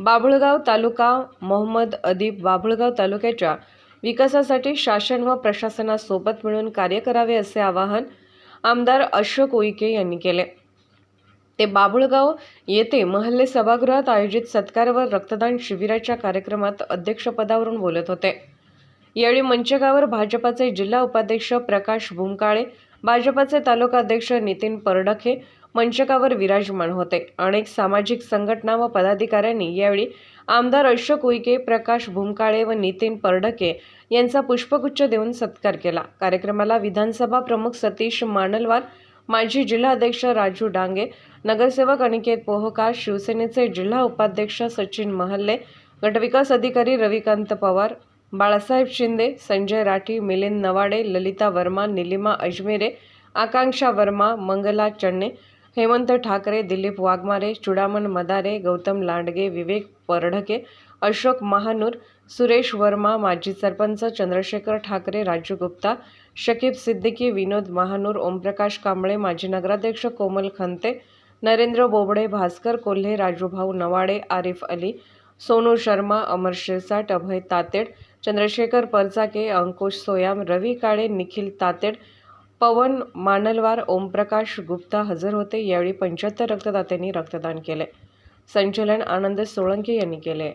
बाभुळगाव तालुका मोहम्मद अदीब बाभुळगाव तालुक्याच्या विकासासाठी शासन व प्रशासनासोबत मिळून कार्य करावे असे आवाहन आमदार अशोक उईके यांनी केले. ते बाभुळगाव येथे महल्ले सभागृहात आयोजित सत्कार व रक्तदान शिबिराच्या कार्यक्रमात अध्यक्षपदावरून बोलत होते. यावेळी मंचगावर भाजपाचे जिल्हा उपाध्यक्ष प्रकाश भुमकाळे भाजपाचे तालुकाध्यक्ष नितीन परडखे मंचकावर विराजमान होते अनेक सामाजिक संघटना व पदाधिकाऱ्यांनी यावेळी आमदार अशोक उईके प्रकाश भुमकाळे व नितीन परडके यांचा पुष्पगुच्छ देऊन सत्कार केला. कार्यक्रमाला विधानसभा प्रमुख सतीश मानलवार माजी जिल्हाध्यक्ष राजू डांगे नगरसेवक अनिकेत पोहकार शिवसेनेचे जिल्हा उपाध्यक्ष सचिन महल्ले गटविकास अधिकारी रविकांत पवार बाळासाहेब शिंदे संजय राठी मिलिंद नवाडे ललिता वर्मा निलिमा अजमेरे आकांक्षा वर्मा मंगला चण्णे हेमंत ठाकरे दिलीप वाघमारे चुडामण मदारे गौतम लांडगे विवेक परढके अशोक महानूर सुरेश वर्मा माजी सरपंच चंद्रशेखर ठाकरे राजू गुप्ता शकीब सिद्दीकी विनोद महानूर ओमप्रकाश कांबळे माजी नगराध्यक्ष कोमल खंते नरेंद्र बोबडे भास्कर कोल्हे राजूभाऊ नवाडे आरिफ अली सोनू शर्मा अमर शिरसाट अभय तातेड चंद्रशेखर परचाके अंकुश सोयाम रवी काळे निखिल तातेड पवन मानलवार ओमप्रकाश गुप्ता हजर होते. यावेळी पंच्याहत्तर रक्तदात्यांनी रक्तदान केले. संचलन आनंद सोळंके यांनी केले.